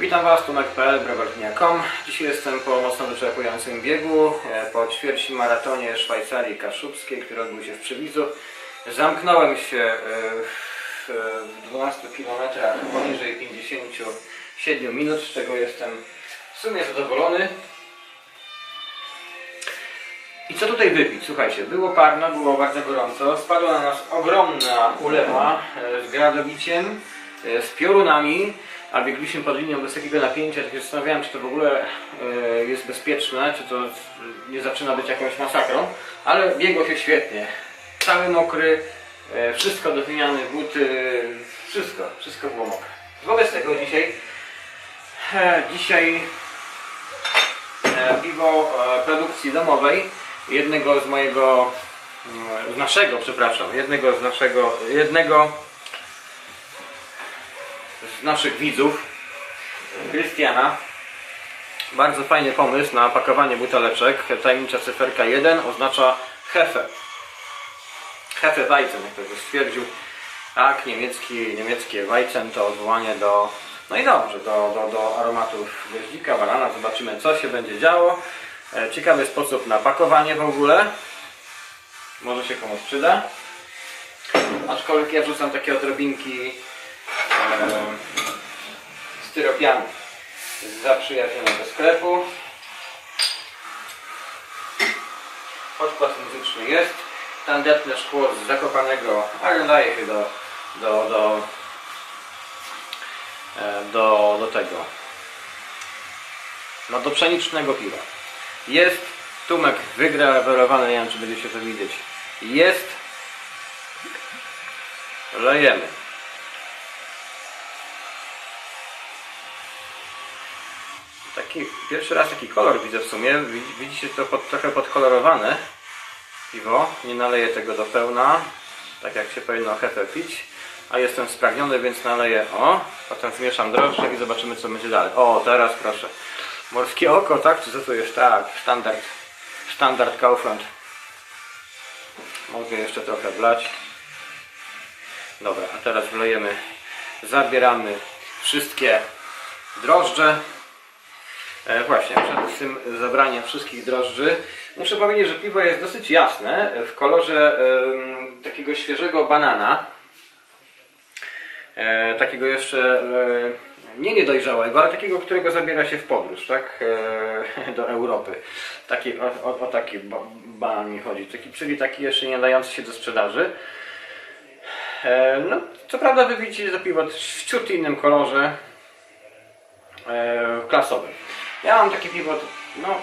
Witam Was, Tomek.pl, browarnia.com. Dzisiaj jestem po mocno wyczerpującym biegu, e, po ćwierci maratonie Szwajcarii Kaszubskiej, który odbył się w Przywidzu. Zamknąłem się e, w e, 12 km poniżej 57 minut, z czego jestem w sumie zadowolony. I co tutaj wypić? Słuchajcie, było parno, było bardzo gorąco, spadła na nas ogromna ulewa e, z gradowiciem, e, z piorunami, a biegliśmy pod linią wysokiego napięcia, tak się zastanawiałem, czy to w ogóle e, jest bezpieczne, czy to nie zaczyna być jakąś masakrą, ale biegło się świetnie. Cały mokry, e, wszystko do buty, wszystko, wszystko było mokre. Wobec tego dzisiaj, e, dzisiaj piwo produkcji domowej jednego z mojego mm, z naszego, przepraszam, jednego z naszego, jednego z naszych widzów, Krystiana. Bardzo fajny pomysł na pakowanie buteleczek. Tajemnicza cyferka 1 oznacza Hefe. Hefe Weizen, jak to stwierdził. Tak, niemiecki, niemieckie Weizen to odwołanie do, no i dobrze, do, do, do aromatów goździka, banana. Zobaczymy co się będzie działo. E, Ciekawy sposób na pakowanie w ogóle. Może się komuś przyda. Aczkolwiek ja wrzucam takie odrobinki e, styropianu z zaprzyjaźnionego sklepu. Podkład muzyczny jest. Tandetne szkło z zakopanego, ale nadaje się do, do, do, e, do, do tego. No do pszenicznego piwa. Jest tumek wygrawerowany, nie wiem czy będziecie to widzieć. Jest. Lejemy. Taki pierwszy raz taki kolor widzę w sumie. Widzi- Widzicie to pod, trochę podkolorowane piwo. Nie naleję tego do pełna, tak jak się powinno hefe pić. A jestem spragniony, więc naleję o. Potem zmieszam drożdże i zobaczymy co będzie dalej. O, teraz proszę. Morskie oko, tak? Czy co to jest? Tak, standard. Standard Kaufland. Mogę jeszcze trochę wlać. Dobra, a teraz wlejemy, zabieramy wszystkie drożdże. E, właśnie, przed tym zabraniem wszystkich drożdży muszę powiedzieć, że piwo jest dosyć jasne w kolorze takiego świeżego banana. E, takiego jeszcze e, nie niedojrzałego, ale takiego, którego zabiera się w podróż, tak? Do Europy. Taki, o, o, o taki ba- banan mi chodzi, taki, czyli taki jeszcze nie nadający się do sprzedaży. No, co prawda wy widzicie to piwo w ciut innym kolorze klasowym. Ja mam takie piwo, no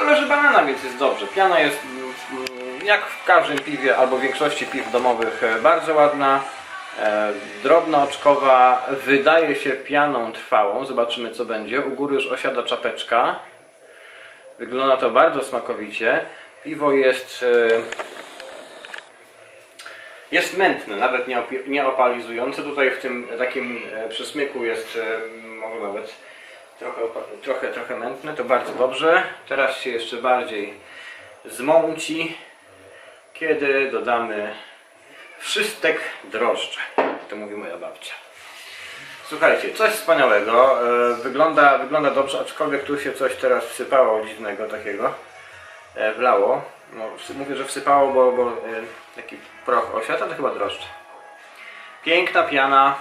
kolorze banana, więc jest dobrze. Piana jest mm, jak w każdym piwie albo w większości piw domowych e, bardzo ładna. E, drobnooczkowa, wydaje się pianą trwałą. Zobaczymy co będzie. U góry już osiada czapeczka. Wygląda to bardzo smakowicie. Piwo jest e, jest mętne, nawet nie, nie opalizujące. Tutaj w tym takim e, przysmyku jest e, może nawet trochę, trochę, trochę mętne, to bardzo dobrze. Teraz się jeszcze bardziej zmąci, kiedy dodamy wszystek drożdże. To mówi moja babcia. Słuchajcie, coś wspaniałego. E, Wygląda, wygląda dobrze, aczkolwiek tu się coś teraz wsypało dziwnego takiego. Wlało. No, mówię, że wsypało, bo, bo e, taki proch osiadł, to chyba drożdże. Piękna piana.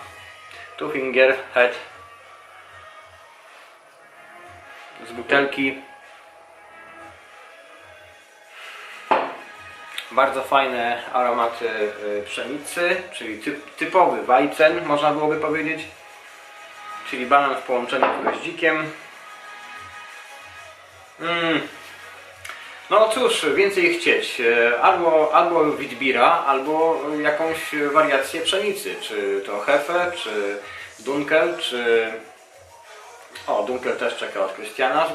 Two finger head. Z butelki. Bardzo fajne aromaty y, pszenicy, czyli typ, typowy Weizen, można byłoby powiedzieć. Czyli banan w połączeniu z goździkiem. Mm. No cóż, więcej chcieć. E, Albo, albo Witbira, albo jakąś wariację pszenicy. Czy to Hefe, czy Dunkel, czy... O, Dunkel też czeka od Krystiana,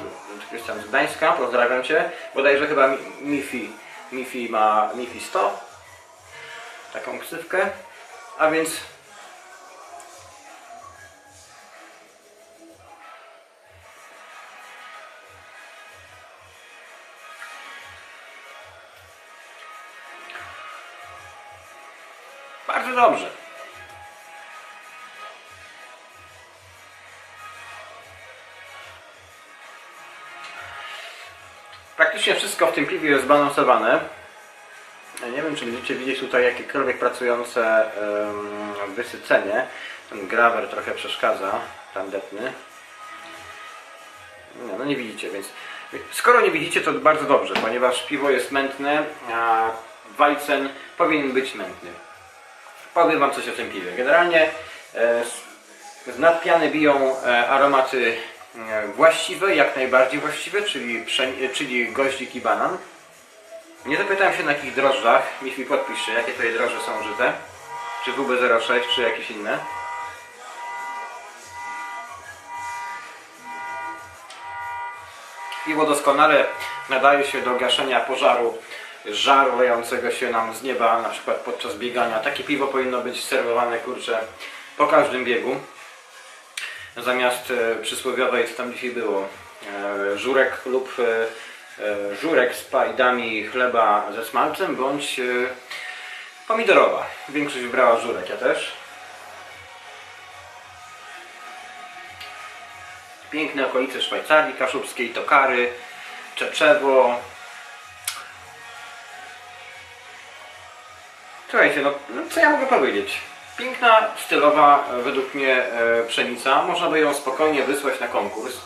Krystian z Gdańska, pozdrawiam Cię. Bodajże chyba Mi- Mifi, Mifi ma Mifi 100, taką ksywkę. A więc dobrze. Praktycznie wszystko w tym piwie jest zbalansowane. Nie wiem, czy będziecie widzieć tutaj jakiekolwiek pracujące wysycenie. Ten grawer trochę przeszkadza, tandetny. No, no nie widzicie, więc skoro nie widzicie, to bardzo dobrze, ponieważ piwo jest mętne, a Weizen powinien być mętny. Powiem Wam coś o tym piwie. Generalnie e, z- nadpiany biją e, aromaty e, właściwe, jak najbardziej właściwe, czyli, czyli goździk i banan. Nie zapytałem się na jakich drożdżach, niech mi podpisze, jakie tutaj drożdże są użyte. Czy WB06, czy jakieś inne. Piwo doskonale nadaje się do gaszenia pożaru żaru lejącego się nam z nieba, na przykład podczas biegania. Takie piwo powinno być serwowane, kurczę, po każdym biegu. Zamiast e, przysłowiowej, co tam dzisiaj było, e, żurek lub e, żurek z pajdami chleba ze smalcem, bądź pomidorowa. Większość wybrała żurek, ja też. Piękne okolice Szwajcarii Kaszubskiej, Tokary, Czeczewo. Słuchajcie, no, no co ja mogę powiedzieć? Piękna, stylowa e, według mnie e, pszenica. Można by ją spokojnie wysłać na konkurs.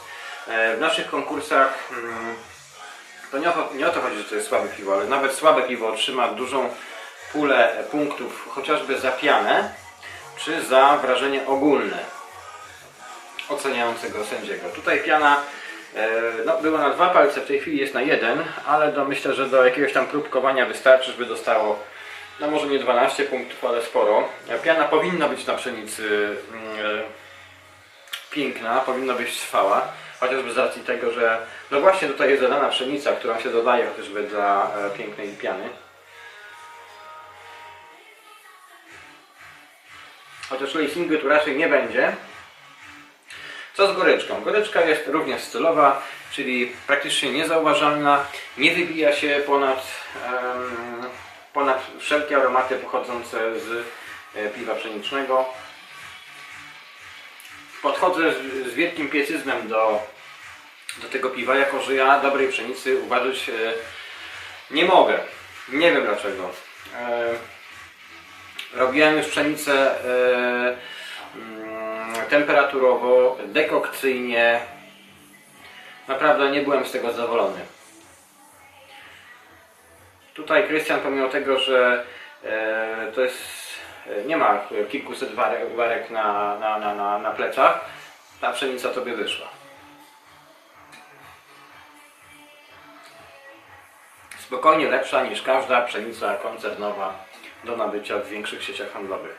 E, w naszych konkursach mm, to nie o, to- nie o to chodzi, że to jest słabe piwo, ale nawet słabe piwo otrzyma dużą pulę punktów, chociażby za pianę, czy za wrażenie ogólne oceniającego sędziego. Tutaj piana e, no, była na dwa palce, w tej chwili jest na jeden, ale do, myślę, że do jakiegoś tam próbkowania wystarczy, żeby dostało no może nie 12 punktów, ale sporo. Piana powinna być na pszenicy mm, e, piękna, powinna być trwała, chociażby z racji tego, że no właśnie tutaj jest dodana pszenica, którą się dodaje chociażby dla e, pięknej piany. Chociaż lacingu tu raczej nie będzie. Co z goryczką? Goryczka jest również stylowa, czyli praktycznie niezauważalna, nie wybija się ponad, ponad wszelkie aromaty pochodzące z e, piwa pszenicznego. Podchodzę z, z wielkim pietyzmem do, do tego piwa, jako że ja dobrej pszenicy uważać e, nie mogę. Nie wiem dlaczego. E, robiłem już pszenicę mm, temperaturowo, dekokcyjnie. Naprawdę nie byłem z tego zadowolony. Tutaj Krystian pomimo tego, że e, to jest e, nie ma kilkuset warek, warek na, na, na, na, na plecach, ta pszenica tobie wyszła. Spokojnie lepsza niż każda pszenica koncernowa do nabycia w większych sieciach handlowych.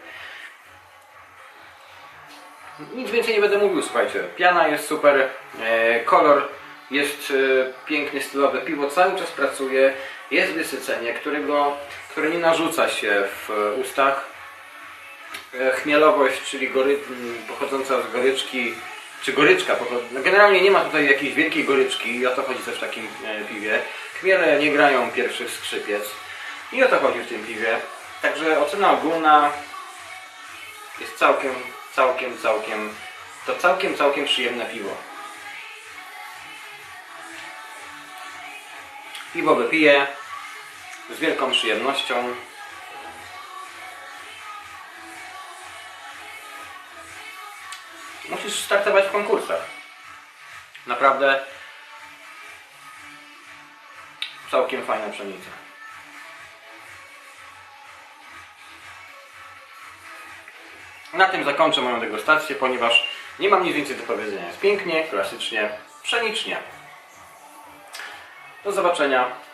Nic więcej nie będę mówił, słuchajcie. Piana jest super, e, kolor jest piękny, stylowy. Piwo cały czas pracuje, jest wysycenie, którego, które nie narzuca się w ustach. E, chmielowość, czyli gory, pochodząca z goryczki, czy goryczka, no generalnie nie ma tutaj jakiejś wielkiej goryczki i o to chodzi też w takim e, piwie. Chmiele nie grają pierwszych skrzypiec i o to chodzi w tym piwie. Także ocena ogólna jest całkiem, całkiem, całkiem, to całkiem, całkiem przyjemne piwo. Piwo wypiję z wielką przyjemnością. Musisz startować w konkursach. Naprawdę całkiem fajna pszenica. Na tym zakończę moją degustację, ponieważ nie mam nic więcej do powiedzenia. Jest pięknie, klasycznie, pszenicznie. Do zobaczenia